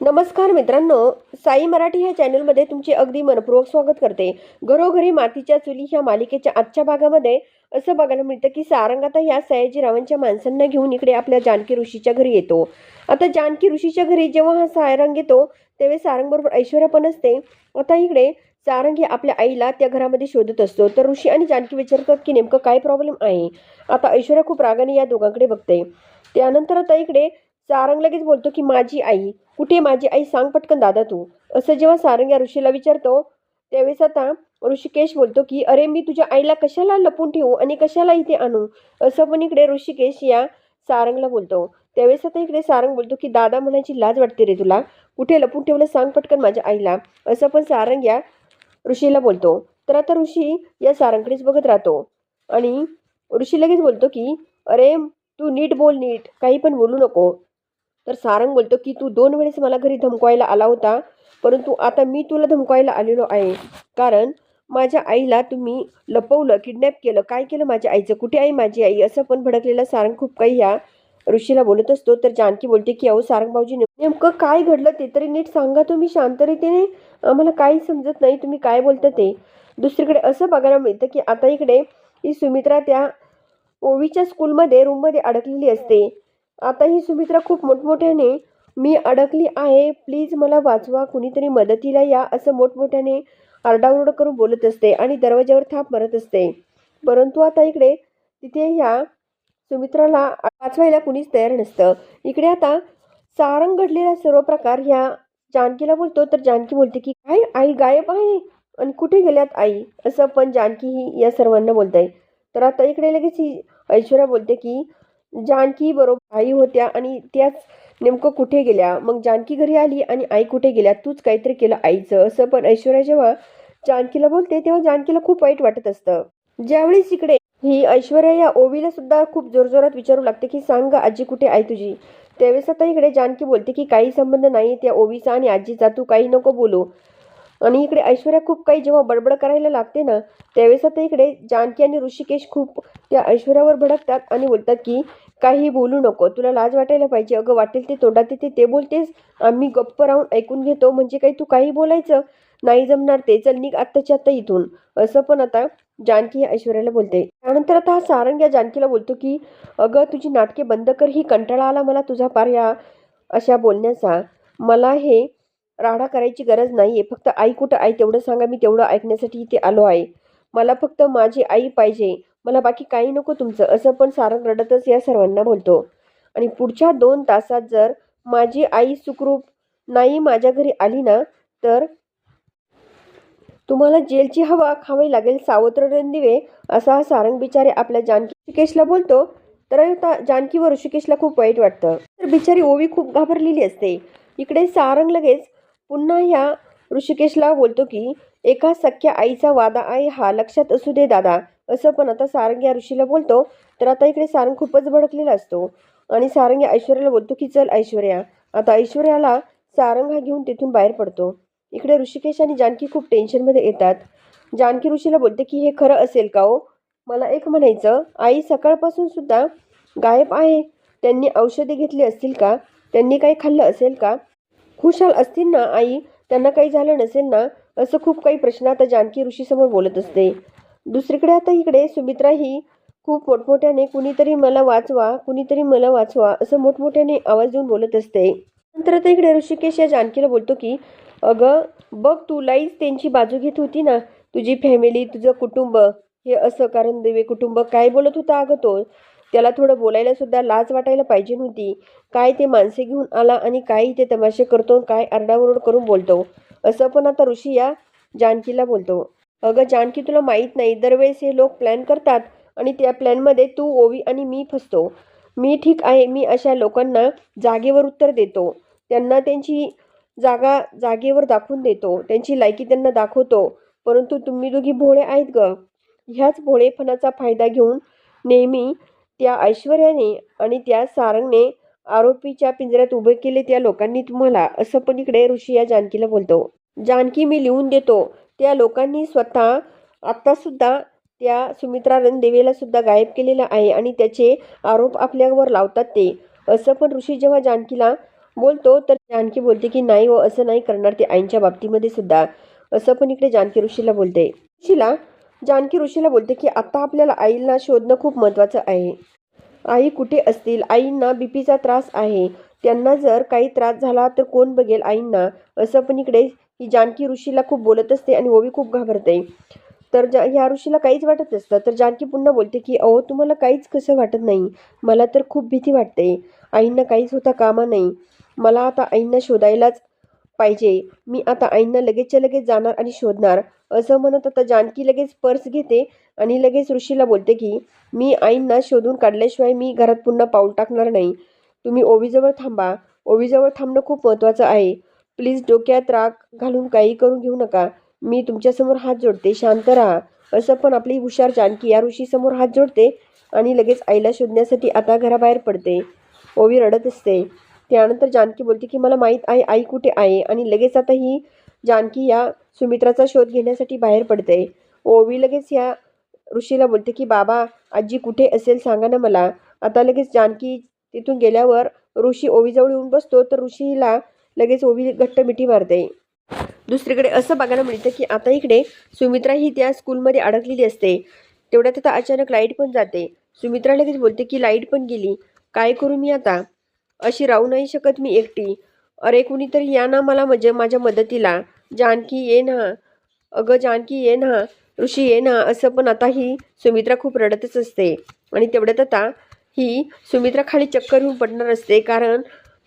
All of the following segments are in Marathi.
नमस्कार मित्रांनो साई मराठी ह्या चॅनलमध्ये तुमचे अगदी मनपूर्वक स्वागत करते. घरोघरी मातीच्या चुली ह्या मालिकेच्या आजच्या भागामध्ये असं बघायला मिळतं की सारंग आता ह्या सयाजीरावांच्या माणसांना घेऊन इकडे आपल्या जानकी ऋषीच्या घरी येतो. आता जानकी ऋषीच्या घरी जेव्हा हा सारंग येतो त्यावेळी सारंगबरोबर ऐश्वर्या पण असते. आता इकडे सारंग हे आपल्या आईला त्या घरामध्ये शोधत असतो. तर ऋषी आणि जानकी विचारतात की नेमकं काय प्रॉब्लेम आहे? आता ऐश्वर्या खूप रागाने या दोघांकडे बघते. त्यानंतर आता इकडे सारंग लगेच बोलतो की माझी आई कुठे माझी आई? सांग पटकन दादा तू. असं जेव्हा सारंग या ऋषीला विचारतो त्यावेळेस आता ऋषिकेश बोलतो की अरे मी तुझ्या आईला कशाला लपून ठेवू आणि कशाला इथे आणू? असं पण इकडे ऋषिकेश या सारंगला बोलतो. त्यावेळेस आता इकडे सारंग बोलतो की दादा म्हणायची लाज वाटते रे तुला. कुठे लपून ठेवलं सांग पटकन माझ्या आईला. असं पण सारंग या ऋषीला बोलतो. तर आता ऋषी या सारंगकडेच बघत राहतो. आणि ऋषी लगेच बोलतो की अरे तू नीट बोल नीट. काही पण बोलू नको. तर सारंग बोलतो की तू दोन वेळेस मला घरी धमकवायला आला होता परंतु आता मी तुला धमकवायला आलेलो आहे. कारण माझ्या आईला तुम्ही लपवलं किडनॅप केलं. काय केलं माझ्या आईचं? कुठे आहे माझी आई? असं पण भडकलेला सारंग खूप काही ह्या ऋषीला बोलत असतो. तर जानकी बोलते की अहो सारंग भाऊजी नेमकं काय घडलं? ते तरी नीट सांगा तुम्ही शांतरितीने. आम्हाला काही समजत नाही तुम्ही काय बोलता ते. दुसरीकडे असं बघायला मिळतं की आता इकडे ही सुमित्रा त्या ओवीच्या स्कूलमध्ये रूममध्ये अडकलेली असते. आता ही सुमित्रा खूप मोठमोठ्याने मी अडकली आहे प्लीज मला वाचवा कुणीतरी मदतीला या असं मोठमोठ्याने आरडाओरड करून बोलत असते आणि दरवाज्यावर थाप मारत असते. परंतु आता इकडे तिथे ह्या सुमित्राला वाचवायला कुणीच तयार नसतं. इकडे आता सारंग घडलेला सर्व प्रकार ह्या जानकीला बोलतो तर जानकी बोलते की काय आई गायब आहे? आणि कुठे गेल्यात आई? असं पण जानकी ही या सर्वांना बोलत आहे तर आता इकडे लगेच ही ऐश्वर्या बोलते की जानकी बरोबर आई होत्या आणि त्याच नेमकं कुठे गेल्या? मग जानकी घरी आली आणि आई कुठे गेल्या? तूच काहीतरी केलं आईचं. असं पण ऐश्वर्या जेव्हा जानकीला बोलते तेव्हा जानकीला खूप वाईट वाटत असतं. ज्यावेळेस इकडे ही ऐश्वर्या या ओवीला सुद्धा खूप जोरजोरात विचारू लागते की सांग आजी कुठे आहे तुझी? त्यावेळेस आता इकडे जानकी बोलते की काही संबंध नाही त्या ओवीचा आणि आजीचा. तू काही नको बोलू. आणि इकडे ऐश्वर्या खूप काही जेव्हा बडबड करायला लागते ना त्यावेळेस आता इकडे जानकी आणि ऋषिकेश खूप त्या ऐश्वर्यावर भडकतात आणि बोलतात की काही बोलू नको तुला लाज वाटायला पाहिजे. अगं वाटेल ते तोंडात येते ते बोलतेस. आम्ही गप्प राहून ऐकून घेतो. म्हणजे काही तू काही बोलायचं? नाही जमणार ते. चल निघ आत्ताच्या आत्ता इथून. असं पण आता जानकी ऐश्वर्याला बोलते. त्यानंतर आता हा सारंग या जानकीला बोलतो की अगं तुझी नाटके बंद कर. ही कंटाळा आला मला तुझा पार या अशा बोलण्याचा. मला हे राडा करायची गरज नाही आहे फक्त आई कुठं आहे तेवढं सांगा मी तेवढं ऐकण्यासाठी इथे आलो आहे. मला फक्त माझी आई पाहिजे. मला बाकी काही नको तुमचं. असं पण सारंग रडतच या सर्वांना बोलतो. आणि पुढच्या दोन तासात जर माझी आई सुखरूप नाही माझ्या घरी आली ना तर तुम्हाला जेलची हवा खावी लागेल सावत्र रणदिवे असा हा सारंग बिचारे आपल्या जानकी ऋषिकेशला बोलतो. तर जानकीवर जानकी व ऋषिकेशला खूप वाईट वाटतं. तर बिचारी ओवी खूप घाबरलेली असते. इकडे सारंग लगेच पुन्हा ह्या ऋषिकेशला बोलतो की एका सख्या आईचा वादा आहे हा लक्षात असू दे दादा. असं पण आता सारंग या ऋषीला बोलतो. तर आता इकडे सारंग खूपच भडकलेला असतो. आणि सारंग या ऐश्वर्याला बोलतो की चल ऐश्वर्या. आता ऐश्वर्याला सारंग हा घेऊन तिथून बाहेर पडतो. इकडे ऋषिकेश आणि जानकी खूप टेन्शनमध्ये येतात. जानकी ऋषीला बोलते की हे खरं असेल का हो? मला एक म्हणायचं. आई सकाळपासून सुद्धा गायब आहे. त्यांनी औषधे घेतली असतील का? त्यांनी काही खाल्लं असेल का? खुशाल असतील ना आई? त्यांना काही झालं नसेल ना? असं खूप काही प्रश्न आता जानकी ऋषीसमोर बोलत असते. दुसरीकडे आता इकडे सुमित्रा ही खूप मोठमोठ्याने कुणीतरी मला वाचवा कुणीतरी मला वाचवा असं मोठमोठ्याने आवाज देऊन बोलत असते. नंतर आता इकडे ऋषिकेश या जानकीला बोलतो की अगं बघ तुलाहीच त्यांची बाजू घेत होती ना तुझी फॅमिली तुझं कुटुंब हे असं कारण देवे कुटुंब काय बोलत होता अगं तो? त्याला थोडं बोलायला सुद्धा लाज वाटायला पाहिजे नव्हती. काय ते माणसे घेऊन आला आणि काय ते तमाशे करतो काय आरडाओरड करून बोलतो. असं पण आता ऋषी या जानकीला बोलतो. अगं जानकी तुला माहीत नाही. दरवेळेस हे लोक प्लॅन करतात आणि त्या प्लॅनमध्ये तू ओवी आणि मी फसतो. मी ठीक आहे. मी अशा लोकांना जागेवर उत्तर देतो. त्यांना त्यांची जागा जागेवर दाखवून देतो. त्यांची लायकी त्यांना दाखवतो. परंतु तुम्ही दोघी भोळे आहेत ग. ह्याच भोळेपणाचा फायदा घेऊन नेहमी त्या ऐश्वर्याने आणि त्या सारंगने आरोपीच्या पिंजऱ्यात उभे केले त्या लोकांनी तुम्हाला असं पण इकडे ऋषी या जानकीला बोलतो. जानकी मी लिहून देतो त्या लोकांनी स्वतः आत्तासुद्धा त्या सुमित्रा रणदेवेला सुद्धा गायब केलेला आहे आणि त्याचे आरोप आपल्यावर लावतात ते. असं पण ऋषी जेव्हा जानकीला बोलतो तर जानकी बोलते की नाही हो असं नाही करणार ते आईंच्या बाबतीमध्ये सुद्धा. असं पण इकडे जानकी ऋषीला बोलते. ऋषीला जानकी ऋषीला बोलते की आता आपल्याला आईला शोधणं खूप महत्त्वाचं आहे. आई कुठे असतील? आईंना बीपीचा त्रास आहे. त्यांना जर काही त्रास झाला तर कोण बघेल आईंना? असं पण इकडे ही जानकी ऋषीला खूप बोलत असते आणि ओवी खूप घाबरते. तर जा ह्या ऋषीला काहीच वाटत नसतं. तर जानकी पुन्हा बोलते की अहो तुम्हाला काहीच कसं वाटत नाही? मला तर खूप भीती वाटते. आईंना काहीच होता कामा नाही. मला आता आईंना शोधायलाच पाहिजे. मी आता आईंना लगेचच्या लगेच जाणार आणि शोधणार. असं म्हणत आता जानकी लगेच पर्स घेते आणि लगेच ऋषीला बोलते की मी आईंना शोधून काढल्याशिवाय मी घरात पुन्हा पाऊल टाकणार नाही. तुम्ही ओवीजवळ थांबा. ओवीजवळ थांबणं खूप महत्त्वाचं आहे. प्लीज डोक्यात राग घालून काही करून घेऊ नका. मी तुमच्यासमोर हात जोडते. शांत राहा. असं पण आपली हुशार जानकी या ऋषीसमोर हात जोडते आणि लगेच आईला शोधण्यासाठी आता घराबाहेर पडते. ओवी रडत असते. त्यानंतर जानकी बोलते की मला माहीत आहे आई कुठे आहे? आणि लगेच आता ही जानकी या सुमित्राचा शोध घेण्यासाठी बाहेर पडते. ओवी लगेच या ऋषीला बोलते की बाबा आजी कुठे असेल सांगा ना मला. आता लगेच जानकी तिथून गेल्यावर ऋषी ओवीजवळ येऊन बसतो तर ऋषीला लगेच ओवी घट्ट मिठी मारते. दुसरीकडे असं बघायला मिळतं की आता इकडे सुमित्रा ही त्या स्कूलमध्ये अडकलेली असते. तेवढ्यात आता अचानक लाइट पण जाते. सुमित्रा लगेच बोलते की लाइट पण गेली. काय करू मी आता? अशी राहू नाही शकत मी एकटी. अरे कुणीतरी या ना मला म्हणजे माझ्या मदतीला. जानकी ये ना. अगं जानकी ये ना. ऋषी ये ना. असं पण आता ही सुमित्रा खूप रडतच असते. आणि तेवढ्यात आता ही सुमित्रा खाली चक्कर होऊन पडणार असते कारण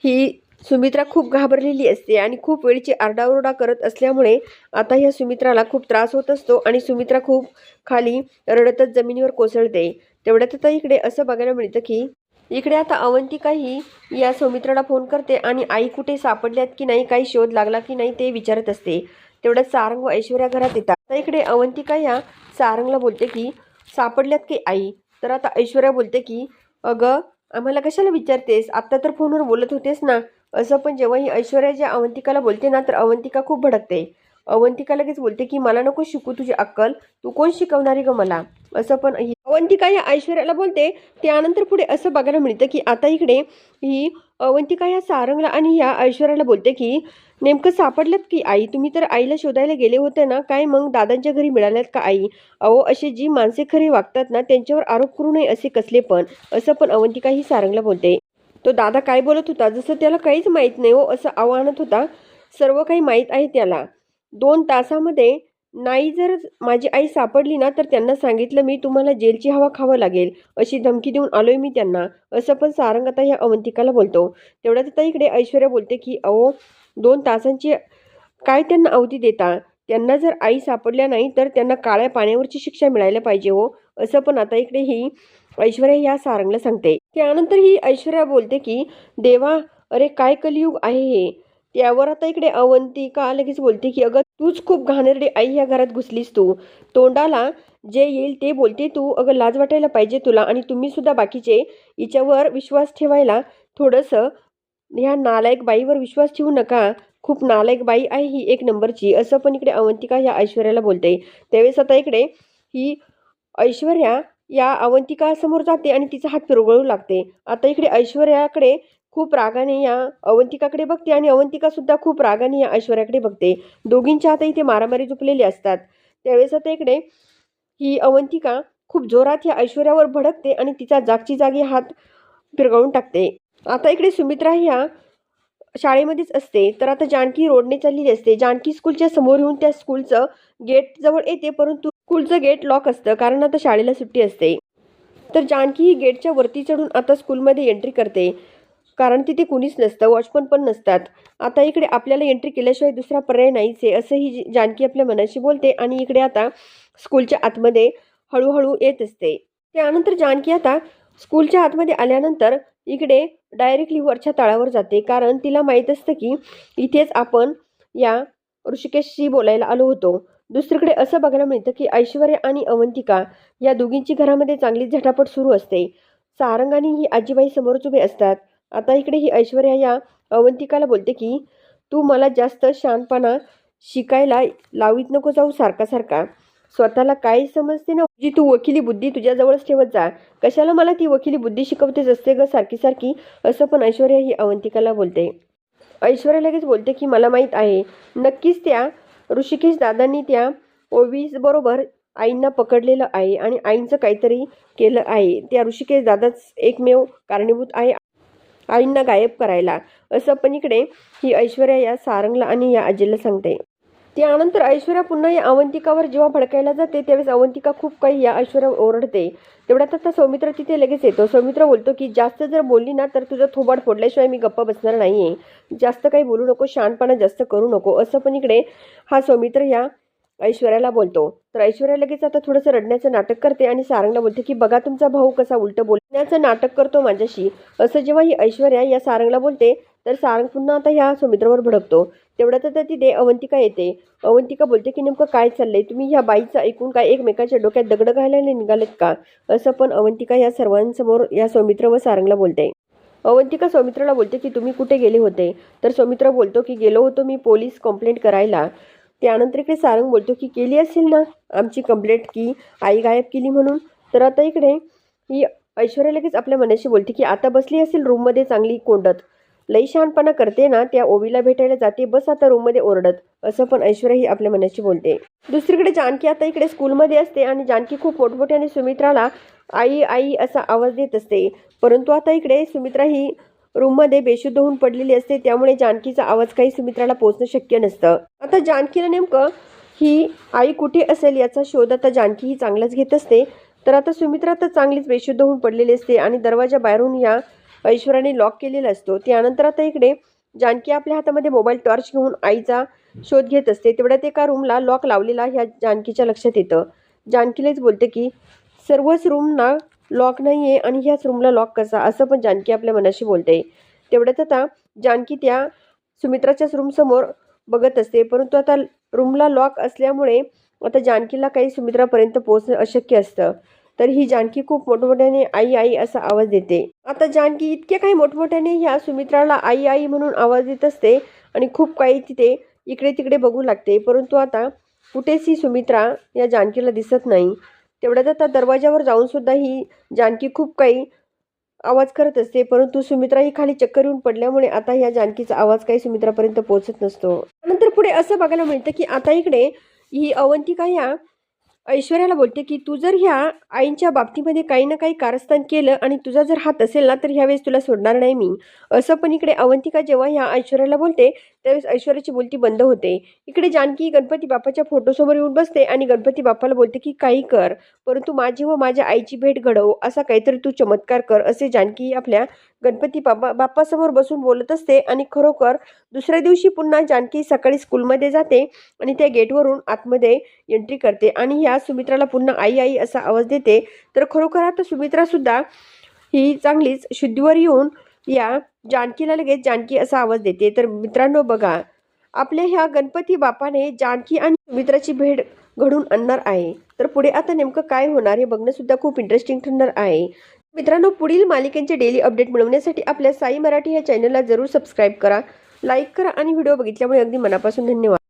ही सुमित्रा खूप घाबरलेली असते आणि खूप वेळची आरडाओरडा करत असल्यामुळे आता ह्या सुमित्राला खूप त्रास होत असतो आणि सुमित्रा खूप खाली रडतच जमिनीवर कोसळते. तेवढ्यात आता इकडे असं बघायला मिळतं की इकडे आता अवंतिकाही या सौमित्राला फोन करते आणि आई कुठे सापडल्यात की नाही काही शोध लागला की नाही ते विचारत असते. तेवढ्यात सारंग व ऐश्वर्या घरात येतात. आता इकडे अवंतिका या सारंगला बोलते की सापडल्यात की आई? तर आता ऐश्वर्या बोलते की अगं आम्हाला कशाला विचारतेस? आत्ता तर फोनवर बोलत होतेस ना. असं पण जेव्हा ही ऐश्वर्या ज्या अवंतिकाला बोलते ना तर अवंतिका खूप भडकते. अवंतिका लगेच बोलते की मला नको शिकू तुझी अक्कल. तू कोण शिकवणारी ग मला? असं पण अवंतिका या ऐश्वर्याला बोलते. त्यानंतर पुढे असं बघायला मिळतं की आता इकडे ही अवंतिका या सारंगला आणि या ऐश्वर्याला बोलते की नेमकं सापडलं की आई? तुम्ही तर आईला शोधायला गेले होते ना? काय मग दादांच्या घरी मिळाल्यात का आई? अहो असे जी माणसे खरी वागतात ना त्यांच्यावर आरोप करू नये असे कसले पण. असं पण अवंतिका ही सारंगला बोलते. तो दादा काय बोलत होता? जसं त्याला काहीच माहीत नाही हो असं आव्हानत होता. सर्व काही माहीत आहे त्याला. दोन तासामध्ये नाही जर माझी आई सापडली ना तर त्यांना सांगितलं मी तुम्हाला जेलची हवा खावं लागेल. अशी धमकी देऊन आलोय मी त्यांना. असं पण सारंग आता ह्या अवंतिकाला बोलतो. तेवढ्यात आता इकडे ऐश्वर्या बोलते की अहो दोन तासांची काय त्यांना अवधी देता? त्यांना जर आई सापडल्या नाही तर त्यांना काळ्या पाण्यावरची शिक्षा मिळायला पाहिजे हो. असं पण आता इकडे ही ऐश्वर्या ह्या सारंगला सांगते. त्यानंतर ही ऐश्वर्या बोलते की देवा अरे काय कलियुग आहे हे? त्यावर आता इकडे अवंतिका लगेच बोलते की अगं तूच खूप घाणेरडी आई ह्या घरात घुसलीस तू. तोंडाला जे येईल ते बोलते तू. अगं लाज वाटायला पाहिजे तुला आणि तुम्हीसुद्धा बाकीचे. हिच्यावर विश्वास ठेवायला थोडंसं ह्या नालायक बाईवर विश्वास ठेवू नका. खूप नालायक बाई आहे ही एक नंबरची. असं पण इकडे अवंतिका या ऐश्वर्याला बोलते. त्यावेळेस आता इकडे ही ऐश्वर्या या अवंतिकासमोर जाते आणि तिचा हात पिरगळू लागते. आता इकडे ऐश्वर्याकडे खूप रागाने या अवंतिकाकडे बघते आणि अवंतिका सुद्धा खूप रागाने या ऐश्वर्याकडे बघते. दोघींच्या आता इथे मारामारी झुकलेली असतात. त्यावेळेस आता इकडे ही अवंतिका खूप जोरात या ऐश्वर्यावर भडकते आणि तिचा जागची जागी हात फिरगावून टाकते. आता इकडे सुमित्रा ह्या शाळेमध्येच असते. तर आता जानकी रोडने चाललेली असते. जानकी स्कूलच्या समोर येऊन त्या स्कूलचं गेट जवळ येते परंतु स्कूलचं गेट लॉक असतं कारण आता शाळेला सुट्टी असते. तर जानकी ही गेटच्या वरती चढून आता स्कूलमध्ये एंट्री करते. कारण तिथे कुणीच नसतं वॉचमन पण नसतात. आता इकडे आपल्याला एंट्री केल्याशिवाय दुसरा पर्याय नाहीच आहे असंही जी- जानकी आपल्या मनाशी बोलते आणि इकडे आता स्कूलच्या आतमध्ये हळूहळू येत असते. त्यानंतर जानकी आता स्कूलच्या आतमध्ये आल्यानंतर इकडे डायरेक्टली वरच्या तळावर जाते. कारण तिला माहीत असतं की इथेच आपण या ऋषिकेशशी बोलायला आलो होतो. दुसरीकडे असं बघायला मिळतं की ऐश्वर्या आणि अवंतिका या दोघींची घरामध्ये चांगली झटापट सुरू असते. सारंग आणि ही आजीबाई समोरच उभे असतात. आता इकडे ही ऐश्वर्या या अवंतिकाला बोलते की तू मला जास्त शानपणा शिकायला लावीत नको जाऊ सारखा सारखा स्वतःला काय समजते ना जी तू वकिली बुद्धी तुझ्याजवळच ठेवत जा. कशाला मला ती वकिली बुद्धी शिकवतेच असते ग सारखी सारखी असं पण ऐश्वर्या ही अवंतिकाला बोलते. ऐश्वर्या लगेच बोलते की मला माहीत आहे. नक्कीच त्या ऋषिकेश दादांनी त्या ओवीस बरोबर आईंना पकडलेलं आहे आणि आईंचं काहीतरी केलं आहे. त्या ऋषिकेश दादाच एकमेव कारणीभूत आहे. आईंना गायब करायला. असं पण इकडे ही ऐश्वर्या या सारंगला आणि या आजीला सांगते. त्यानंतर ऐश्वर्या पुन्हा या अवंतिकावर जेव्हा भडकायला जाते त्यावेळेस अवंतिका खूप काही या ऐश्वर्या ओरडते. तेवढ्यात आता सौमित्र तिथे लगेच येतो. सौमित्र बोलतो की जास्त जर बोलली ना तर तुझं थोबाड फोडल्याशिवाय मी गप्पा बसणार नाही आहे जास्त काही बोलू नको शहाणपणा जास्त करू नको. असं पण इकडे हा सौमित्र या ऐश्वर्याला बोलतो. तर ऐश्वर्या लगेच आता थोडंसं रडण्याचं नाटक करते आणि सारंगला बोलते की बघा तुमचा भाऊ कसा उलटं बोलण्याचं नाटक करतो माझ्याशी. असं जेव्हा ही ऐश्वर्या या सारंगला बोलते तर सारंग पुन्हा आता ह्या सौमित्रावर भडकतो. तेवढ्यात आता तिथे अवंतिका येते. अवंतिका बोलते की नेमकं काय चाललंय? तुम्ही ह्या बाईचं ऐकून काय एकमेकाच्या डोक्यात दगड घालायला निघालेत का? असं पण अवंतिका या सर्वांसमोर या सौमित्र व सारंगला बोलते. अवंतिका सौमित्राला बोलते की तुम्ही कुठे गेले होते? तर सौमित्र बोलतो की गेलो होतो मी पोलीस कंप्लेंट करायला. त्यानंतर इकडे सारंग बोलतो की केली असेल ना आमची कंप्लेंट की आई गायब केली म्हणून? तर आता इकडे ही ऐश्वर्या लगेच आपल्या मनाशी बोलते की आता बसली असेल रूममध्ये चांगली कोंडत. लई शहाणपणा करते ना त्या ओवीला भेटायला जाते बस आता रूममध्ये ओरडत. असं पण ऐश्वर्या ही आपल्या मनाशी बोलते. दुसरीकडे जानकी आता इकडे स्कूलमध्ये असते आणि जानकी खूप मोठमोठ्याने सुमित्राला आई आई असा आवाज देत असते. परंतु आता इकडे सुमित्रा ही रूममध्ये बेशुद्ध होऊन पडलेली असते त्यामुळे जानकीचा आवाज काही सुमित्राला पोहोचणं शक्य नसतं. आता जानकीला नेमकं ही आई कुठे असेल याचा शोध आता जानकी ही चांगलाच घेत असते. तर आता सुमित्रा तर चांगलीच बेशुद्ध होऊन पडलेली असते आणि दरवाजा बाहेरून या ऐश्वर्याने लॉक केलेला असतो. त्यानंतर आता इकडे जानकी आपल्या हातामध्ये मोबाईल टॉर्च घेऊन आईचा शोध घेत असते. तेवढ्यात एका रूमला लॉक लावलेला ह्या जानकीच्या लक्षात येतं. जानकीलाच बोलते की सर्वच रूमना लॉक नाही आहे आणि ह्याच रूमला लॉक कसा? असं पण जानकी आपल्या मनाशी बोलते. तेवढ्यात आता जानकी त्या सुमित्राच्याच रूमसमोर बघत असते. परंतु आता रूमला लॉक असल्यामुळे आता जानकीला काही सुमित्रापर्यंत पोहोचणं अशक्य असतं. तर ही जानकी खूप मोठमोठ्याने आई आई असा आवाज देते. आता जानकी इतक्या काही मोठमोठ्याने ह्या सुमित्राला आई आई म्हणून आवाज देत असते आणि खूप काही तिथे इकडे तिकडे बघू लागते. परंतु आता कुठेच ही सुमित्रा या जानकीला दिसत नाही. तेवढ्यात आता दरवाजावर जाऊन सुद्धा ही जानकी खूप काही आवाज करत असते. परंतु सुमित्रा ही खाली चक्कर येऊन पडल्यामुळे आता ह्या जानकीचा आवाज काही सुमित्रापर्यंत पोहोचत नसतो. नंतर पुढे असं बघायला मिळतं की आता इकडे ही अवंतिका ह्या ऐश्वर्याला बोलते की तू जर ह्या आईंच्या बाबतीमध्ये काही ना काही कारस्थान केलं आणि तुझा जर हात असेल ना तर ह्यावेळेस तुला सोडणार नाही मी. असं पण इकडे अवंतिका जेव्हा ह्या ऐश्वर्याला बोलते त्यावेळेस ऐश्वर्याची बोलती बंद होते. इकडे जानकी गणपती बाप्पाच्या फोटोसमोर येऊन बसते आणि गणपती बाप्पाला बोलते की काही कर परंतु माझी व माझ्या आईची भेट घडव असा काहीतरी तू चमत्कार कर असे जानकी आपल्या गणपती बाप्पा बाप्पासमोर बसून बोलत असते आणि खरोखर दुसऱ्या दिवशी पुन्हा जानकी सकाळी स्कूलमध्ये जाते आणि त्या गेटवरून आतमध्ये एंट्री करते आणि ह्या सुमित्राला पुन्हा आई आई असा आवाज देते. तर खरोखर आता सुमित्रासुद्धा ही चांगलीच शुद्धीवर येऊन या जानकीला लगेच जानकी असा आवाज देते. तर मित्रांनो बघा आपल्या ह्या गणपती बापाने जानकी आणि सुमित्राची भेट घडून आणणार आहे. तर पुढे आता नेमकं काय होणार हे बघणं सुद्धा खूप इंटरेस्टिंग ठरणार आहे. मित्रांनो पुढील मालिकेंचे डेली अपडेट मिळवण्यासाठी आपल्या साई मराठी ह्या चॅनलला जरूर सबस्क्राईब करा लाईक करा आणि व्हिडिओ बघितल्यामुळे अगदी मनापासून धन्यवाद.